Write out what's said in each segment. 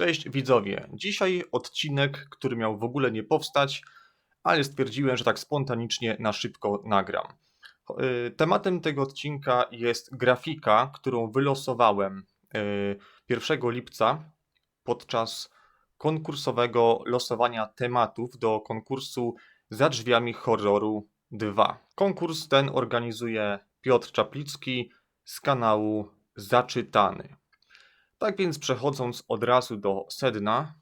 Cześć widzowie. Dzisiaj odcinek, który miał w ogóle nie powstać, ale stwierdziłem, że tak spontanicznie na szybko nagram. Y, Tematem tego odcinka jest grafika, którą wylosowałem y, 1 lipca podczas konkursowego losowania tematów do konkursu Za drzwiami horroru 2. Konkurs ten organizuje Piotr Czaplicki z kanału Zaczytany. Tak więc przechodząc od razu do sedna,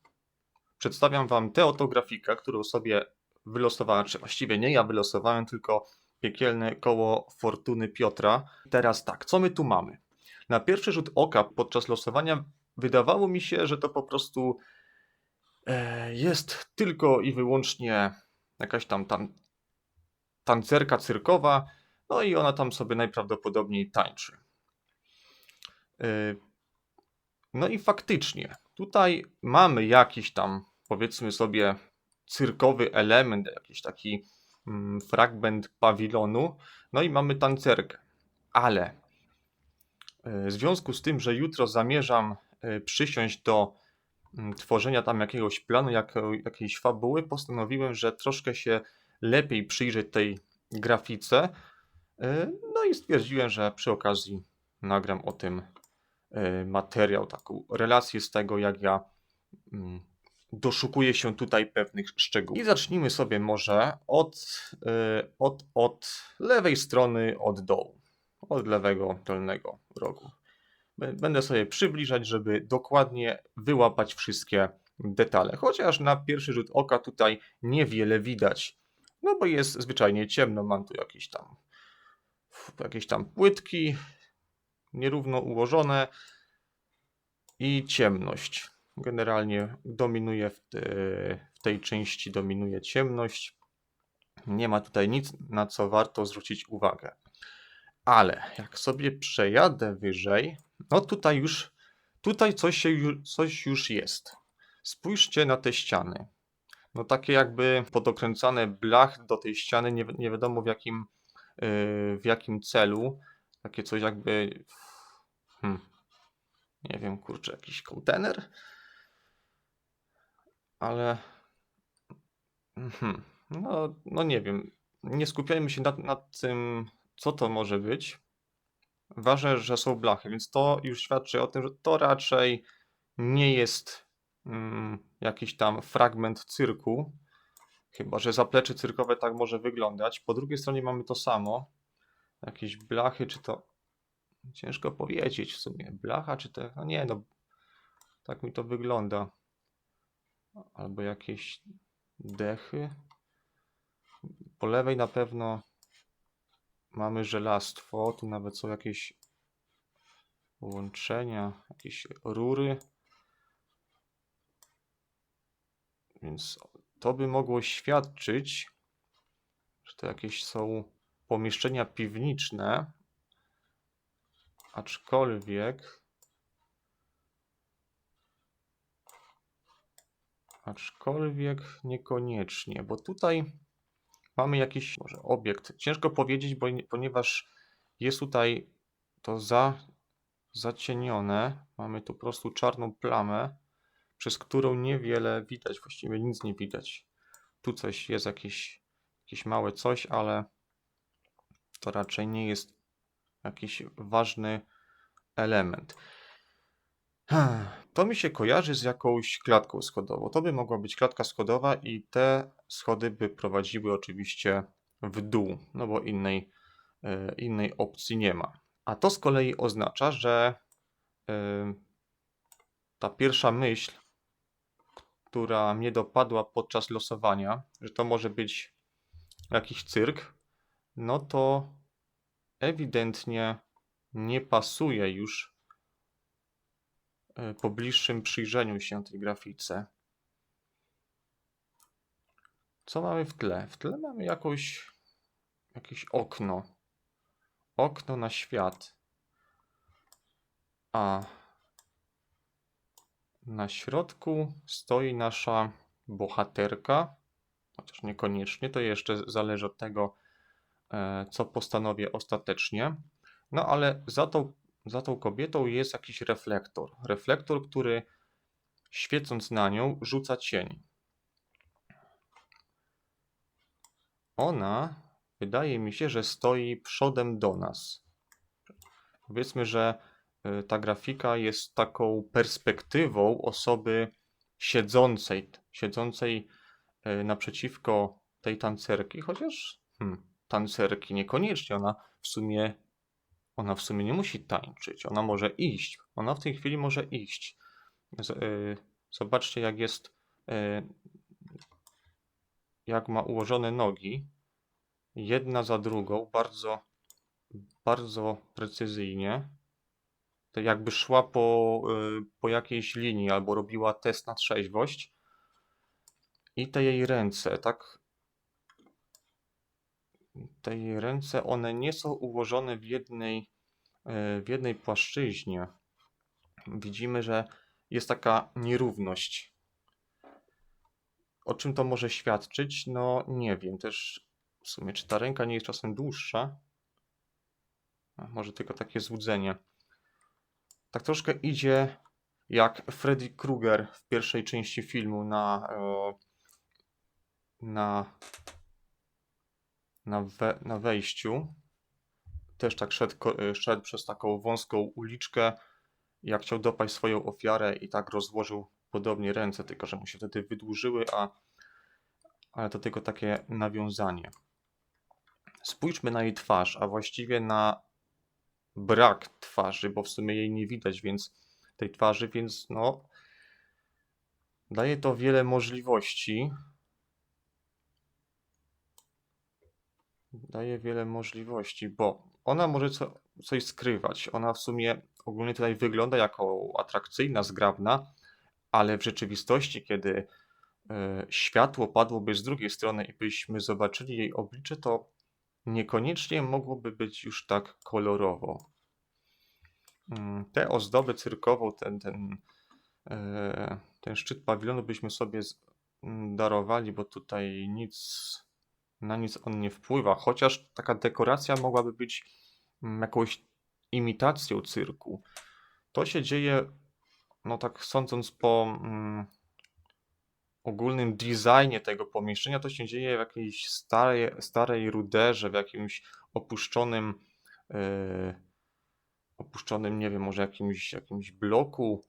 przedstawiam Wam tę oto grafikę, którą sobie wylosowałem, czy właściwie nie ja wylosowałem, tylko piekielne koło fortuny Piotra. Teraz tak, co my tu mamy? Na pierwszy rzut oka podczas losowania wydawało mi się, że to po prostu e, jest tylko i wyłącznie jakaś tam, tam tancerka cyrkowa, no i ona tam sobie najprawdopodobniej tańczy. No i faktycznie, tutaj mamy jakiś tam, powiedzmy sobie, cyrkowy element, jakiś taki mm, fragment pawilonu, no i mamy tancerkę. Ale e, w związku z tym, że jutro zamierzam e, przysiąść do mm, tworzenia tam jakiegoś planu, jakiejś fabuły, postanowiłem, że troszkę się lepiej przyjrzeć tej grafice. E, No i stwierdziłem, że przy okazji nagram o tym materiał, taką relację z tego, jak ja mm, doszukuję się tutaj pewnych szczegółów. I zacznijmy sobie może od, e, od, od lewej strony, od dołu, od lewego dolnego rogu. Bę- Będę sobie przybliżać, żeby dokładnie wyłapać wszystkie detale, chociaż na pierwszy rzut oka tutaj niewiele widać, no bo jest zwyczajnie ciemno, mam tu jakieś tam jakieś tam płytki, nierówno ułożone i ciemność. Generalnie dominuje w, te, w tej części dominuje ciemność. Nie ma tutaj nic, na co warto zwrócić uwagę. Ale jak sobie przejadę wyżej, no tutaj już tutaj coś, się, coś już jest. Spójrzcie na te ściany. No takie jakby podokręcane blach do tej ściany, nie, nie wiadomo w jakim, yy, w jakim celu. Takie coś jakby. Hmm, nie wiem, kurczę, jakiś kontener? Ale. Mhm. No, no nie wiem. Nie skupiajmy się nad, nad tym, co to może być. Ważne, że są blachy, więc to już świadczy o tym, że to raczej nie jest mm, jakiś tam fragment cyrku. Chyba, że zaplecze cyrkowe tak może wyglądać. Po drugiej stronie mamy to samo. Jakieś blachy, czy to. Ciężko powiedzieć w sumie. Blacha, czy to. No nie, no. Tak mi to wygląda. Albo jakieś dechy. Po lewej na pewno mamy żelastwo. Tu nawet są jakieś łączenia, jakieś rury. Więc to by mogło świadczyć, że to jakieś są pomieszczenia piwniczne, aczkolwiek aczkolwiek niekoniecznie, bo tutaj mamy jakiś może obiekt. Ciężko powiedzieć, bo, nie- ponieważ jest tutaj to za, zacienione. Mamy tu po prostu czarną plamę, przez którą niewiele widać, właściwie nic nie widać. Tu coś jest, jakieś, jakieś małe coś, ale to raczej nie jest jakiś ważny element. To mi się kojarzy z jakąś klatką schodową. To by mogła być klatka schodowa i te schody by prowadziły oczywiście w dół, no bo innej, e, innej opcji nie ma. A to z kolei oznacza, że e, ta pierwsza myśl, która mnie dopadła podczas losowania, że to może być jakiś cyrk, no to ewidentnie nie pasuje już e, po bliższym przyjrzeniu się tej grafice. Co mamy w tle? W tle mamy jakąś, jakieś okno. Okno na świat. A na środku stoi nasza bohaterka. Chociaż niekoniecznie, to jeszcze zależy od tego, co postanowię ostatecznie. No ale za tą, za tą kobietą jest jakiś reflektor. Reflektor, który świecąc na nią, rzuca cień. Ona, wydaje mi się, że stoi przodem do nas. Powiedzmy, że y, ta grafika jest taką perspektywą osoby siedzącej, siedzącej y, naprzeciwko tej tancerki, chociaż hmm, tancerki niekoniecznie, ona w sumie ona w sumie nie musi tańczyć, ona może iść. Ona w tej chwili może iść. Z, y, zobaczcie, jak jest, y, jak ma ułożone nogi, jedna za drugą, bardzo, bardzo precyzyjnie. To jakby szła po, y, po jakiejś linii albo robiła test na trzeźwość. I te jej ręce, tak? Te jej ręce, one nie są ułożone w jednej, y, w jednej płaszczyźnie. Widzimy, że jest taka nierówność. O czym to może świadczyć? No nie wiem. Też w sumie, czy ta ręka nie jest czasem dłuższa? Może tylko takie złudzenie. Tak troszkę idzie jak Freddy Krueger w pierwszej części filmu na e, na na, we, na wejściu. Też tak szedł, e, szedł przez taką wąską uliczkę, jak chciał dopaść swoją ofiarę i tak rozłożył podobnie ręce, tylko że mu się wtedy wydłużyły, a ale to tylko takie nawiązanie. Spójrzmy na jej twarz, a właściwie na brak twarzy, bo w sumie jej nie widać, więc tej twarzy, więc no daje to wiele możliwości. Daje wiele możliwości, bo ona może co, coś skrywać. Ona w sumie ogólnie tutaj wygląda jako atrakcyjna, zgrabna, ale w rzeczywistości, kiedy e, światło padłoby z drugiej strony i byśmy zobaczyli jej oblicze, to niekoniecznie mogłoby być już tak kolorowo. Mm, Te ozdoby cyrkową, ten, ten, e, ten szczyt pawilonu byśmy sobie darowali, bo tutaj nic, na nic on nie wpływa, chociaż taka dekoracja mogłaby być mm, jakąś imitacją cyrku. To się dzieje, no tak sądząc po mm, ogólnym designie tego pomieszczenia, to się dzieje w jakiejś starej, starej ruderze, w jakimś opuszczonym, e, opuszczonym, nie wiem, może jakimś, jakimś bloku,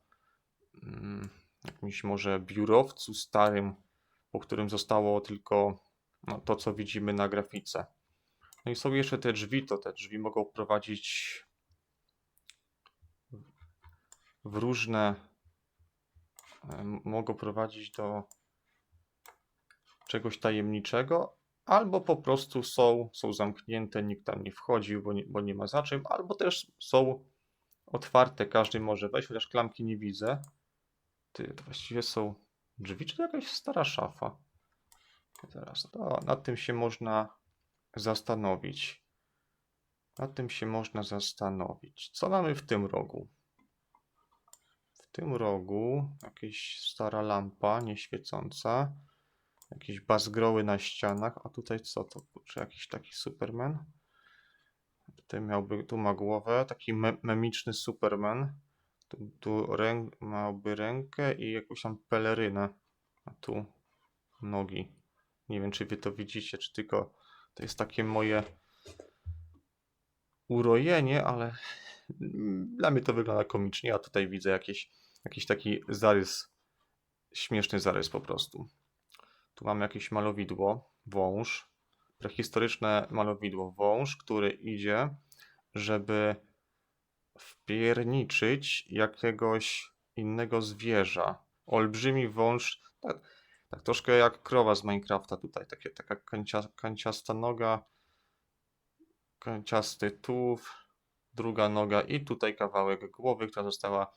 mm, jakimś może biurowcu starym, po którym zostało tylko no, to, co widzimy na grafice. No i są jeszcze te drzwi, to te drzwi mogą prowadzić w różne, mogą prowadzić do czegoś tajemniczego, albo po prostu są, są zamknięte, nikt tam nie wchodził, bo nie, bo nie ma za czym, albo też są otwarte, każdy może wejść, chociaż klamki nie widzę. Ty, to właściwie są drzwi, czy to jakaś stara szafa? Teraz, to nad tym się można zastanowić. Nad tym się można zastanowić. Co mamy w tym rogu? W tym rogu jakaś stara lampa nieświecąca. Jakieś bazgroły na ścianach. A tutaj co to? Czy jakiś taki Superman? Tutaj miałby, tu ma głowę, taki me memiczny Superman. Tu, tu miałby rękę i jakąś tam pelerynę. A tu nogi. Nie wiem, czy wy to widzicie, czy tylko to jest takie moje urojenie, ale dla mnie to wygląda komicznie, a tutaj widzę jakieś, jakiś taki zarys, śmieszny zarys po prostu. Tu mamy jakieś malowidło, wąż, prehistoryczne malowidło, wąż, który idzie, żeby wpierniczyć jakiegoś innego zwierza. Olbrzymi wąż, tak, tak troszkę jak krowa z Minecrafta tutaj, takie, taka kancia, kanciasta noga, kanciasty tułów, druga noga i tutaj kawałek głowy, która została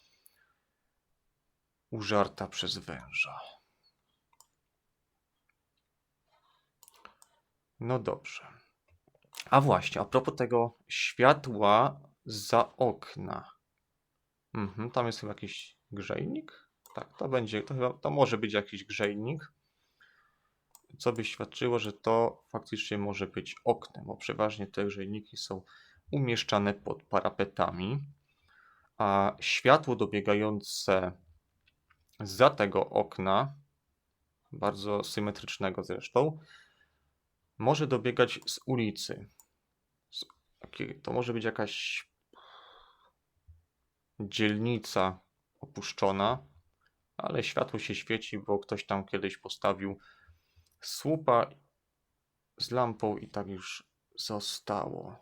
użarta przez węża. No dobrze. A właśnie, a propos tego światła za okna. Mhm, tam jest chyba jakiś grzejnik? Tak, to będzie, to, chyba, to może być jakiś grzejnik. Co by świadczyło, że to faktycznie może być oknem, bo przeważnie te grzejniki są umieszczane pod parapetami, a światło dobiegające za tego okna, bardzo symetrycznego zresztą, może dobiegać z ulicy. To może być jakaś dzielnica opuszczona, ale światło się świeci, bo ktoś tam kiedyś postawił słupa z lampą i tak już zostało.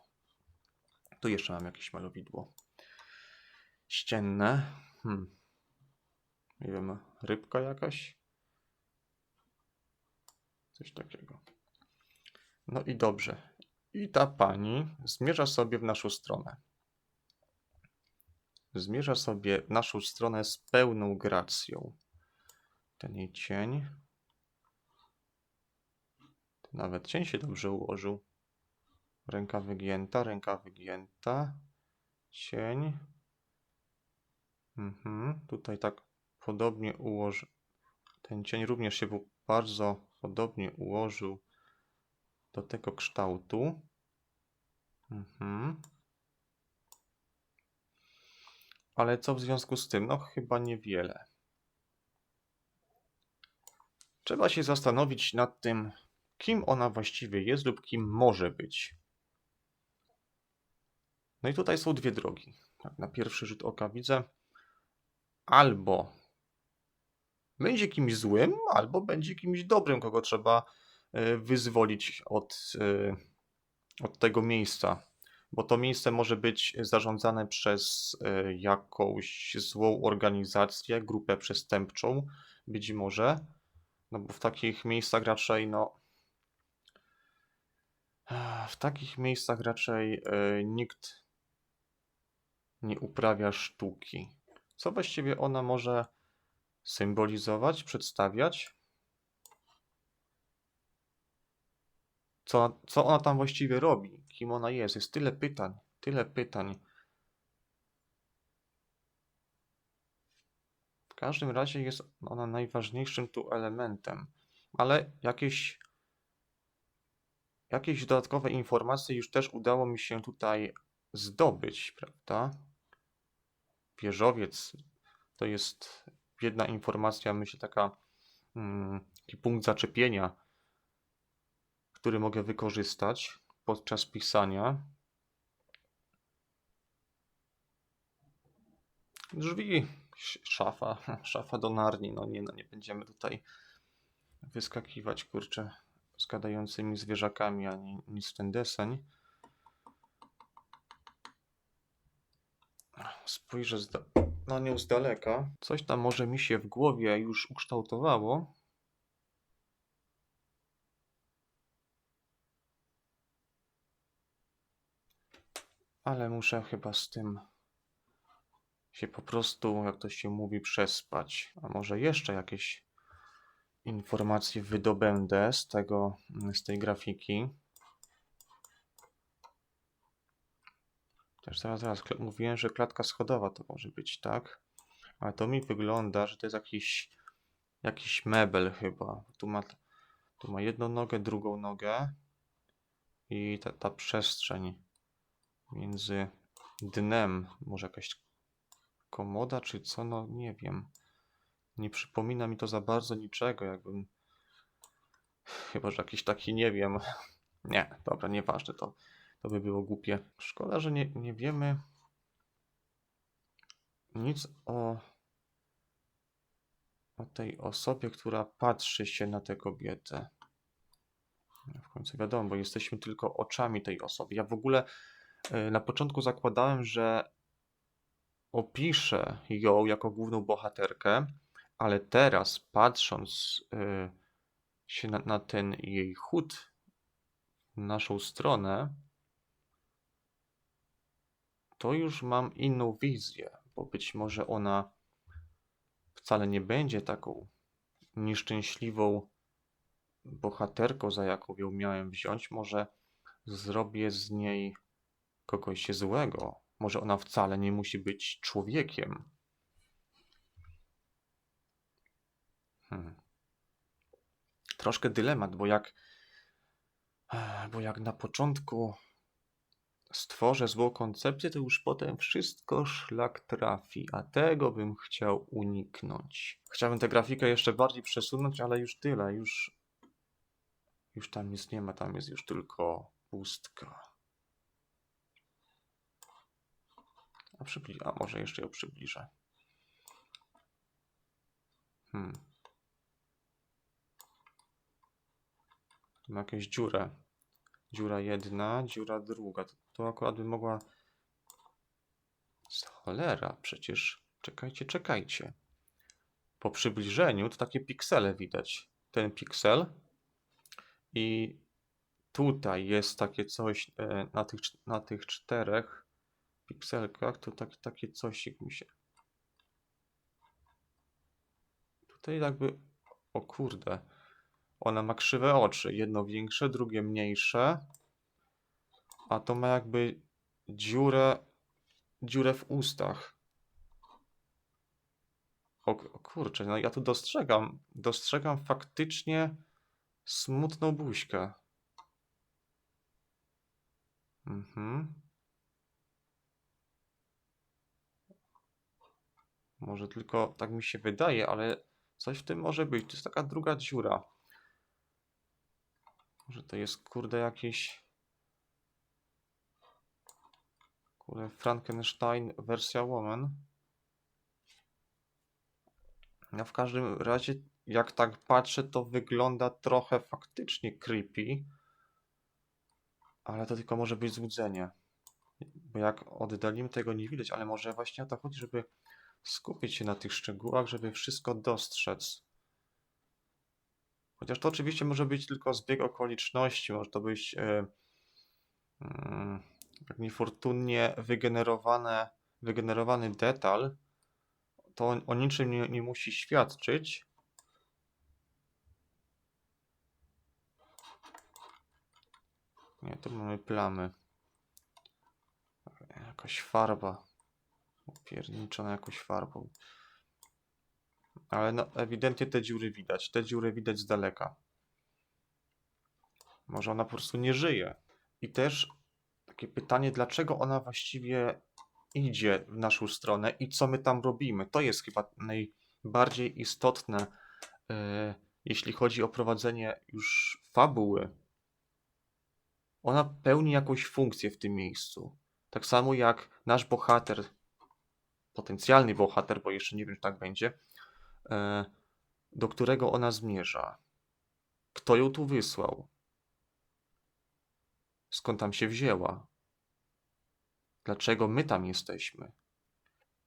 Tu jeszcze mam jakieś malowidło ścienne. Hmm. Nie wiem, rybka jakaś? Coś takiego. No i dobrze. I ta pani zmierza sobie w naszą stronę. Zmierza sobie w naszą stronę z pełną gracją. Ten jej cień. Nawet cień się dobrze ułożył. Ręka wygięta, ręka wygięta. Cień. Mhm. Tutaj tak podobnie ułoży. Ten cień również się bu- bardzo podobnie ułożył do tego kształtu. Mhm. Ale co w związku z tym? No chyba niewiele. Trzeba się zastanowić nad tym, kim ona właściwie jest lub kim może być. No i tutaj są dwie drogi. Tak, na pierwszy rzut oka widzę, albo będzie kimś złym, albo będzie kimś dobrym, kogo trzeba e, wyzwolić od, e, od tego miejsca. Bo to miejsce może być zarządzane przez e, jakąś złą organizację, grupę przestępczą, być może. No bo w takich miejscach raczej, no. W takich miejscach raczej e, nikt nie uprawia sztuki. Co właściwie ona może symbolizować, przedstawiać? Co, co ona tam właściwie robi? Kim ona jest? Jest tyle pytań, tyle pytań. W każdym razie jest ona najważniejszym tu elementem, ale jakieś, jakieś dodatkowe informacje już też udało mi się tutaj zdobyć, prawda? Wieżowiec to jest jedna informacja, myślę, taka mm, taki punkt zaczepienia, który mogę wykorzystać podczas pisania. Drzwi, sz- szafa, szafa do narni. No nie, no nie będziemy tutaj wyskakiwać, kurczę, z gadającymi zwierzakami, ani nic w ten deseń. Spojrzę z da- na nią z daleka. Coś tam może mi się w głowie już ukształtowało. Ale muszę chyba z tym się po prostu, jak to się mówi, przespać. A może jeszcze jakieś informacje wydobędę z tego, z tej grafiki. Też zaraz, zaraz, mówiłem, że klatka schodowa to może być, tak? Ale to mi wygląda, że to jest jakiś, jakiś mebel chyba. Tu ma, tu ma jedną nogę, drugą nogę i ta, ta przestrzeń między dnem, może jakaś komoda czy co, no nie wiem. Nie przypomina mi to za bardzo niczego, jakbym chyba, że jakiś taki, nie wiem. Nie, dobra, nieważne, to, to by było głupie. Szkoda, że nie, nie wiemy nic o, o tej osobie, która patrzy się na tę kobietę. W końcu wiadomo, bo jesteśmy tylko oczami tej osoby. Ja w ogóle na początku zakładałem, że opiszę ją jako główną bohaterkę, ale teraz patrząc e, się na, na ten jej chód naszą stronę, to już mam inną wizję, bo być może ona wcale nie będzie taką nieszczęśliwą bohaterką, za jaką ją miałem wziąć. Może zrobię z niej kogoś złego. Może ona wcale nie musi być człowiekiem. Hmm. Troszkę dylemat, bo jak, bo jak na początku stworzę złą koncepcję, to już potem wszystko szlak trafi, a tego bym chciał uniknąć. Chciałbym tę grafikę jeszcze bardziej przesunąć, ale już tyle, już, już tam nic nie ma, tam jest już tylko pustka. A, przybli- a może jeszcze ją przybliżę. Hmm. Tu ma jakąś dziurę. Dziura jedna, dziura druga. To, to akurat by mogła... Z Cholera, przecież... Czekajcie, czekajcie. Po przybliżeniu to takie piksele widać. Ten piksel i tutaj jest takie coś e, na tych, na tych czterech pikselkach, to tak, takie coś mi się... Tutaj jakby... O kurde. Ona ma krzywe oczy. Jedno większe, drugie mniejsze. A to ma jakby dziurę, dziurę w ustach. O, o kurczę, no ja tu dostrzegam, dostrzegam faktycznie smutną buźkę. Mhm. Może tylko tak mi się wydaje, ale coś w tym może być. To jest taka druga dziura. Może to jest kurde jakieś. Kurde, Frankenstein wersja Woman. No w każdym razie, jak tak patrzę, to wygląda trochę faktycznie creepy. Ale to tylko może być złudzenie. Bo jak oddalimy, tego nie widać, ale może właśnie o to chodzi, żeby skupić się na tych szczegółach, żeby wszystko dostrzec. Chociaż to oczywiście może być tylko zbieg okoliczności, może to być mm, tak niefortunnie wygenerowane, wygenerowany detal, to o, o niczym nie, nie musi świadczyć. Nie, tu mamy plamy. Jakaś farba. Upierniczona jakąś farbą. Ale no, ewidentnie te dziury widać. Te dziury widać z daleka. Może ona po prostu nie żyje. I też takie pytanie, dlaczego ona właściwie idzie w naszą stronę i co my tam robimy? To jest chyba najbardziej istotne, e, jeśli chodzi o prowadzenie już fabuły. Ona pełni jakąś funkcję w tym miejscu. Tak samo jak nasz bohater, potencjalny bohater, bo jeszcze nie wiem, czy tak będzie, e, do którego ona zmierza. Kto ją tu wysłał? Skąd tam się wzięła? Dlaczego my tam jesteśmy?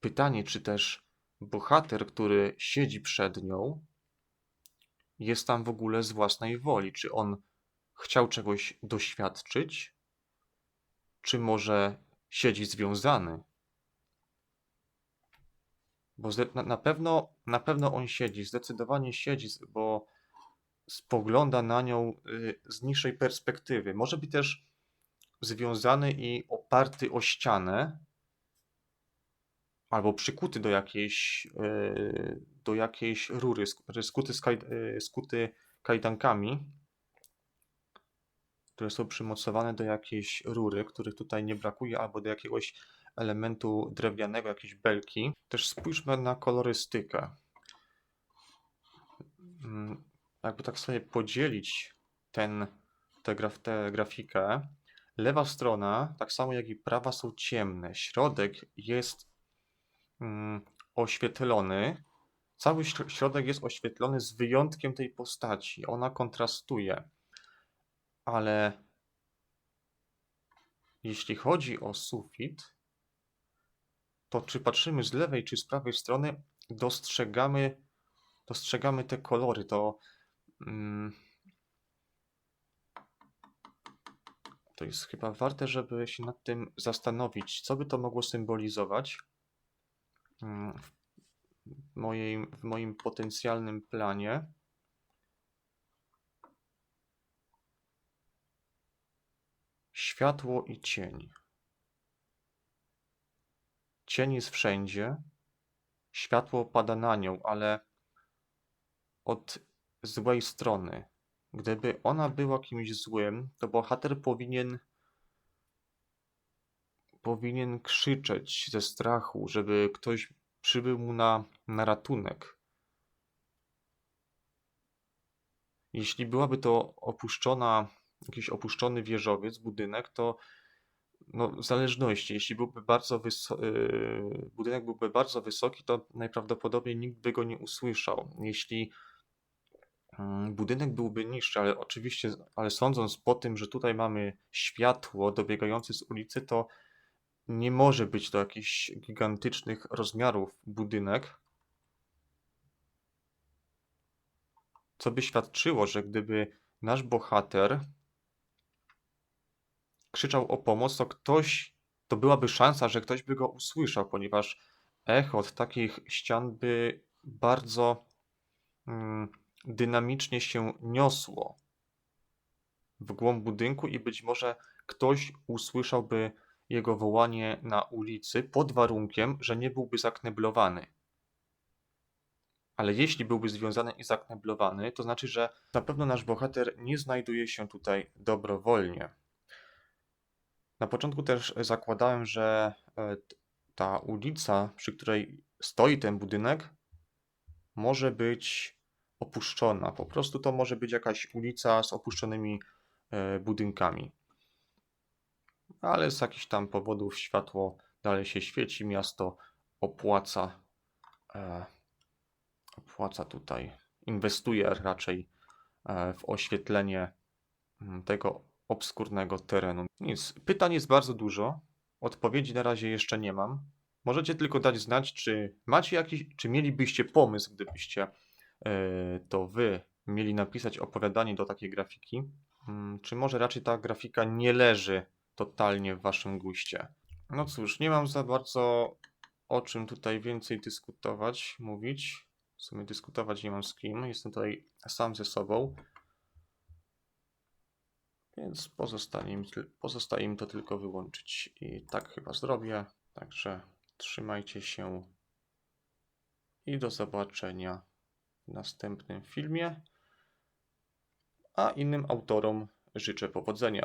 Pytanie, czy też bohater, który siedzi przed nią, jest tam w ogóle z własnej woli? Czy on chciał czegoś doświadczyć? Czy może siedzi związany? Bo na, pewno, na pewno on siedzi, zdecydowanie siedzi, bo spogląda na nią y, z niższej perspektywy. Może być też związany i oparty o ścianę, albo przykuty do jakiejś, y, do jakiejś rury, znaczy skuty, y, skuty kajdankami, które są przymocowane do jakiejś rury, których tutaj nie brakuje, albo do jakiegoś elementu drewnianego, jakiejś belki. Też spójrzmy na kolorystykę. Mm, Jakby tak sobie podzielić ten, tę, graf, tę grafikę, lewa strona, tak samo jak i prawa, są ciemne. Środek jest mm, oświetlony. Cały śro- środek jest oświetlony z wyjątkiem tej postaci. Ona kontrastuje. Ale jeśli chodzi o sufit, to czy patrzymy z lewej czy z prawej strony, dostrzegamy, dostrzegamy te kolory. To, mm, to jest chyba warte, żeby się nad tym zastanowić, co by to mogło symbolizować mm, w mojej, w moim potencjalnym planie. Światło i cień. Cień jest wszędzie, światło pada na nią, ale od złej strony. Gdyby ona była kimś złym, to bohater powinien powinien krzyczeć ze strachu, żeby ktoś przybył mu na, na ratunek. Jeśli byłaby to opuszczona, jakiś opuszczony wieżowiec, budynek, to no, zależności, jeśli byłby bardzo yy, budynek byłby bardzo wysoki, to najprawdopodobniej nikt by go nie usłyszał. Jeśli mm, budynek byłby niższy, ale oczywiście, ale sądząc po tym, że tutaj mamy światło dobiegające z ulicy, to nie może być to jakichś gigantycznych rozmiarów budynek, co by świadczyło, że gdyby nasz bohater krzyczał o pomoc, to ktoś, to byłaby szansa, że ktoś by go usłyszał, ponieważ echo od takich ścian by bardzo mm, dynamicznie się niosło w głąb budynku i być może ktoś usłyszałby jego wołanie na ulicy pod warunkiem, że nie byłby zakneblowany. Ale jeśli byłby związany i zakneblowany, to znaczy, że na pewno nasz bohater nie znajduje się tutaj dobrowolnie. Na początku też zakładałem, że e, ta ulica, przy której stoi ten budynek, może być opuszczona. Po prostu to może być jakaś ulica z opuszczonymi e, budynkami. Ale z jakichś tam powodów światło dalej się świeci, miasto opłaca, e, opłaca tutaj, inwestuje raczej w oświetlenie mm, tego obskurnego terenu. Nic, pytań jest bardzo dużo, odpowiedzi na razie jeszcze nie mam. Możecie tylko dać znać, czy macie jakiś, czy mielibyście pomysł, gdybyście e, to wy mieli napisać opowiadanie do takiej grafiki, Mm, czy może raczej ta grafika nie leży totalnie w waszym guście. No cóż, nie mam za bardzo o czym tutaj więcej dyskutować, mówić. W sumie dyskutować nie mam z kim, jestem tutaj sam ze sobą. Więc pozostaje tyl- pozostaje to tylko wyłączyć. I tak chyba zrobię. Także trzymajcie się i do zobaczenia w następnym filmie. A innym autorom życzę powodzenia.